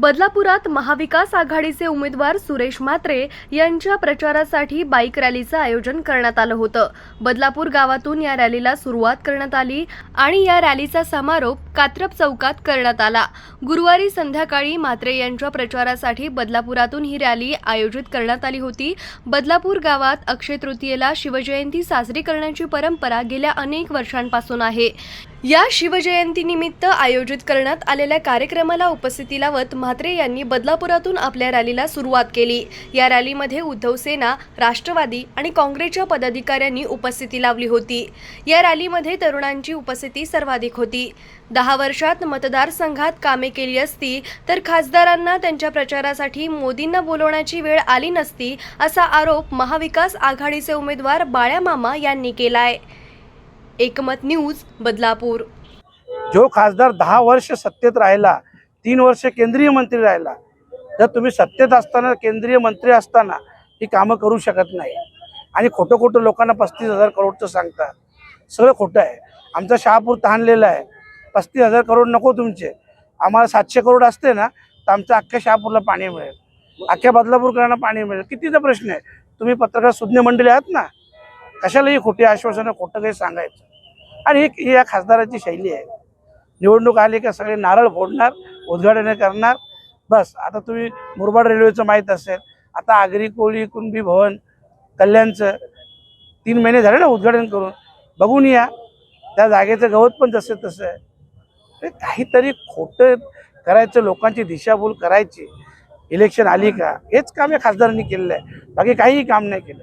बदलापुरात महाविकास आघाडीचे उमेदवार सुरेश म्हात्रे यांच्या प्रचारासाठी बाईक रॅलीचं आयोजन करण्यात आलं होतं. बदलापूर गावातून या रॅलीला सुरुवात करण्यात आली आणि या रॅलीचा समारोप कात्रप चौकात करण्यात आला. गुरुवारी संध्याकाळी म्हात्रे यांच्या प्रचारासाठी बदलापुरातून ही रॅली आयोजित करण्यात आली होती. बदलापूर गावात अक्षय तृतीयेला शिवजयंती साजरी करण्याची परंपरा गेल्या अनेक वर्षांपासून आहे. या शिवजयंतीनिमित्त आयोजित करण्यात आलेल्या कार्यक्रमाला उपस्थिती लावत म्हात्रे यांनी बदलापुरातून आपल्या रॅलीला सुरुवात केली. या रॅलीमध्ये उद्धव सेना राष्ट्रवादी आणि काँग्रेसच्या पदाधिकाऱ्यांनी उपस्थिती लावली होती. या रॅलीमध्ये तरुणांची उपस्थिती सर्वाधिक होती. दहा वर्षात मतदारसंघात कामे केली असती तर खासदारांना त्यांच्या प्रचारासाठी मोदींना बोलवण्याची वेळ आली नसती असा आरोप महाविकास आघाडीचे उमेदवार बाळ्या मामा यांनी केलाय. एकमत न्यूज बदलापूर. जो खासदार दहा वर्ष सत्तेत राहिला तीन वर्ष केंद्रीय मंत्री राहिला जर तुम्ही सत्तेत असताना केंद्रीय मंत्री असताना ही कामं करू शकत नाही. आणि खोटं खोटं लोकांना पस्तीस हजार करोडचं सांगतात. सगळं खोटं आहे. आमचा शहापूर तहानलेला आहे. पस्तीस हजार करोड नको तुमचे. आम्हाला सातशे करोड असते ना तर आमच्या अख्ख्या शहापूरला पाणी मिळेल. अख्ख्या बदलापूरकरांना पाणी मिळेल. कितीचा प्रश्न आहे? तुम्ही पत्रकार सुज्ञ मंडळी आहात ना? कशालाही खोटी आश्वासनं खोटं काही सांगायचं. आणि ही ही या खासदाराची शैली आहे. निवडणूक आली का सगळे नारळ फोडणार उद्घाटन करणार. बस आता तुम्ही मुरबाड रेल्वेचं माहीत असेल आता आगरी कोळी कुणबी भवन कल्याणचं तीन महिने झाले ना उद्घाटन करून. बघून या. त्या जागेचं गवत पण जसं तसं आहे. हे काहीतरी खोटं करायचं लोकांची दिशाभूल करायची. इलेक्शन आली का? हेच काम या खासदारांनी केलेलं आहे. बाकी काहीही काम नाही केलं.